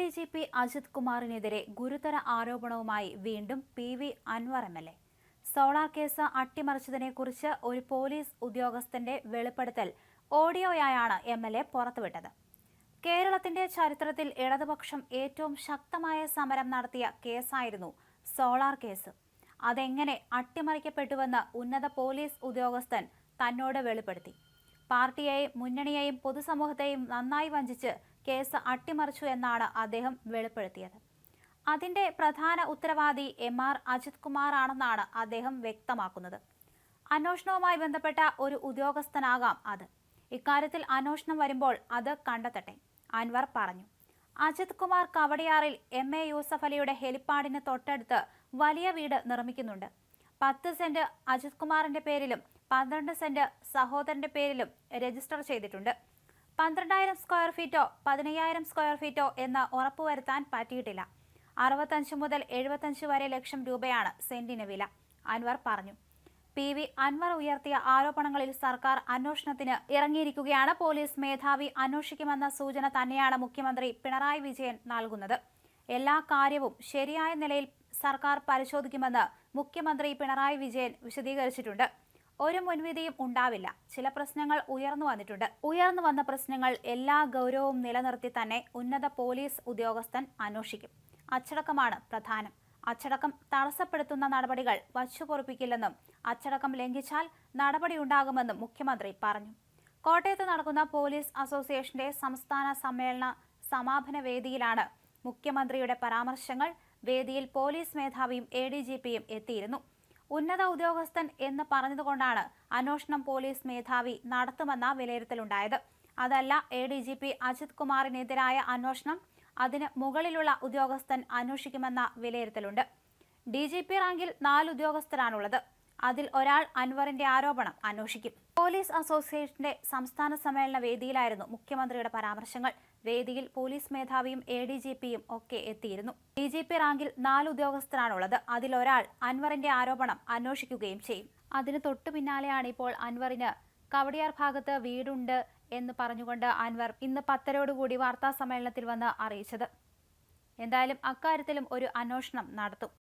D G P Ajith കുമാറിനെതിരെ ഗുരുതര ആരോപണവുമായി വീണ്ടും P V Anvar M L A. Solar case അട്ടിമറിച്ചതിനെക്കുറിച്ച് ഒരു പോലീസ് ഉദ്യോഗസ്ഥന്റെ വെളിപ്പെടുത്തൽ ഓഡിയോയായാണ് എം എൽ എ പുറത്തുവിട്ടത്. കേരളത്തിന്റെ ചരിത്രത്തിൽ ഇടതുപക്ഷം ഏറ്റവും ശക്തമായ സമരം നടത്തിയ കേസായിരുന്നു സോളാർ കേസ്. അതെങ്ങനെ അട്ടിമറിക്കപ്പെട്ടുവെന്ന് ഉന്നത പോലീസ് ഉദ്യോഗസ്ഥൻ തന്നോട് വെളിപ്പെടുത്തി. പാർട്ടിയെയും മുന്നണിയെയും പൊതുസമൂഹത്തെയും നന്നായി വഞ്ചിച്ച് കേസ് അട്ടിമറിച്ചു എന്നാണ് അദ്ദേഹം വെളിപ്പെടുത്തിയത്. അതിന്റെ പ്രധാന ഉത്തരവാദി എം ആർ അജിത് കുമാർ ആണെന്നാണ് അദ്ദേഹം വ്യക്തമാക്കുന്നത്. അന്വേഷണവുമായി ബന്ധപ്പെട്ട ഒരു ഉദ്യോഗസ്ഥനാകാം അത്. ഇക്കാര്യത്തിൽ അന്വേഷണം വരുമ്പോൾ അത് കണ്ടെത്തട്ടെ അൻവർ പറഞ്ഞു. അജിത് കുമാർ കവടിയാറിൽ എം എ യൂസഫ് അലിയുടെ ഹെലിപ്പാഡിന് തൊട്ടടുത്ത് വലിയ വീട് നിർമ്മിക്കുന്നുണ്ട്. പത്ത് സെന്റ് അജിത് കുമാറിന്റെ പേരിലും പന്ത്രണ്ട് സെന്റ് സഹോദരന്റെ പേരിലും രജിസ്റ്റർ ചെയ്തിട്ടുണ്ട്. പന്ത്രണ്ടായിരം സ്ക്വയർ ഫീറ്റോ പതിനയ്യായിരം സ്ക്വയർ ഫീറ്റോ എന്ന് ഉറപ്പുവരുത്താൻ പറ്റിയിട്ടില്ല. അറുപത്തഞ്ച് മുതൽ എഴുപത്തഞ്ച് വരെ ലക്ഷം രൂപയാണ് സെന്റിന് വില അൻവർ പറഞ്ഞു. പി വി അൻവർ ഉയർത്തിയ ആരോപണങ്ങളിൽ സർക്കാർ അന്വേഷണത്തിന് ഇറങ്ങിയിരിക്കുകയാണ്. പോലീസ് മേധാവി അന്വേഷിക്കുമെന്ന സൂചന തന്നെയാണ് മുഖ്യമന്ത്രി പിണറായി വിജയൻ നൽകുന്നത്. എല്ലാ കാര്യവും ശരിയായ നിലയിൽ സർക്കാർ പരിശോധിക്കുമെന്ന് മുഖ്യമന്ത്രി പിണറായി വിജയൻ വിശദീകരിച്ചിട്ടുണ്ട്. ഒരു മുൻവിധിയും ഉണ്ടാവില്ല. ചില പ്രശ്നങ്ങൾ ഉയർന്നു വന്നിട്ടുണ്ട്. ഉയർന്നു വന്ന പ്രശ്നങ്ങൾ എല്ലാ ഗൗരവവും നിലനിർത്തി തന്നെ ഉന്നത പോലീസ് ഉദ്യോഗസ്ഥൻ അന്വേഷിക്കും. അച്ചടക്കമാണ് പ്രധാനം. അച്ചടക്കം തടസ്സപ്പെടുത്തുന്ന നടപടികൾ വച്ചുപൊറുപ്പിക്കില്ലെന്നും അച്ചടക്കം ലംഘിച്ചാൽ നടപടിയുണ്ടാകുമെന്നും മുഖ്യമന്ത്രി പറഞ്ഞു. കോട്ടയത്ത് നടക്കുന്ന പോലീസ് അസോസിയേഷന്റെ സംസ്ഥാന സമ്മേളന സമാപന വേദിയിലാണ് മുഖ്യമന്ത്രിയുടെ പരാമർശങ്ങൾ. വേദിയിൽ പോലീസ് മേധാവിയും എ ഡി ജി പിയും എത്തിയിരുന്നു. ഉന്നത ഉദ്യോഗസ്ഥൻ എന്ന് പറഞ്ഞതുകൊണ്ടാണ് അന്വേഷണം പോലീസ് മേധാവി നടത്തുമെന്ന വിലയിരുത്തലുണ്ടായത്. അതല്ല A D G P Ajith കുമാറിനെതിരായ അന്വേഷണം അതിന് മുകളിലുള്ള ഉദ്യോഗസ്ഥൻ അന്വേഷിക്കുമെന്ന വിലയിരുത്തലുണ്ട്. ഡി ജി പി റാങ്കിൽ നാല് ഉദ്യോഗസ്ഥരാണുള്ളത്. അതിൽ ഒരാൾ അൻവറിന്റെ ആരോപണം അന്വേഷിക്കും. പോലീസ് അസോസിയേഷന്റെ സംസ്ഥാന സമ്മേളന വേദിയിലായിരുന്നു മുഖ്യമന്ത്രിയുടെ പരാമർശങ്ങൾ. വേദിയിൽ പോലീസ് മേധാവിയും എ ഡി ജി പിയും ഒക്കെ എത്തിയിരുന്നു. ഡി ജി പി റാങ്കിൽ നാല് ഉദ്യോഗസ്ഥരാണുള്ളത് അതിലൊരാൾ അൻവറിന്റെ ആരോപണം അന്വേഷിക്കുകയും ചെയ്യും. അതിന് തൊട്ടു പിന്നാലെയാണ് ഇപ്പോൾ അൻവറിന് കവടിയാർ ഭാഗത്ത് വീടുണ്ട് എന്ന് പറഞ്ഞുകൊണ്ട് അൻവർ ഇന്ന് പത്തരോടുകൂടി വാർത്താ സമ്മേളനത്തിൽ വന്ന് അറിയിച്ചത്. എന്തായാലും അക്കാര്യത്തിലും ഒരു അന്വേഷണം നടത്തും.